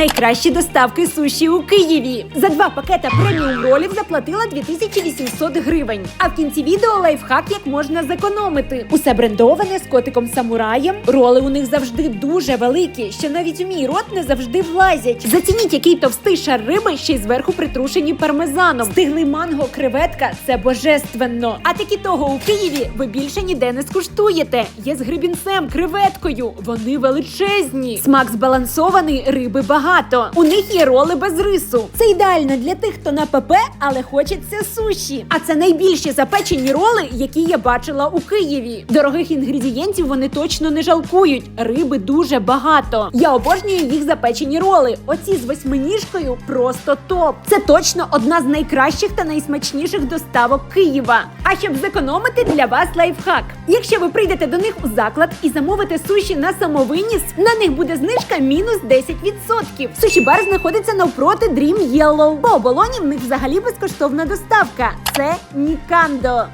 Найкращі доставки суші у Києві. За два пакета преміум ролів заплатила 2800 гривень. А в кінці відео лайфхак, як можна зекономити. Усе брендоване з котиком самураєм. Роли у них завжди дуже великі, що навіть у мій рот не завжди влазять. Зацініть, який товстий шар риби, ще й зверху притрушені пармезаном. Стиглий манго, креветка це божественно. А такі того у Києві ви більше ніде не скуштуєте. Є з грибінцем, креветкою. Вони величезні. Смак збалансований, риби багато. У них є роли без рису. Це ідеально для тих, хто на ПП, але хочеться суші. А це найбільші запечені роли, які я бачила у Києві. Дорогих інгредієнтів вони точно не жалкують. Риби дуже багато. Я обожнюю їх запечені роли. Оці з восьминіжкою просто топ. Це точно одна з найкращих та найсмачніших доставок Києва. А щоб зекономити для вас лайфхак. Якщо ви прийдете до них у заклад і замовите суші на самовиніс, на них буде знижка мінус 10%. Суші бар знаходиться навпроти Dream Yellow. По оболоні в них взагалі безкоштовна доставка. Це Нікандо.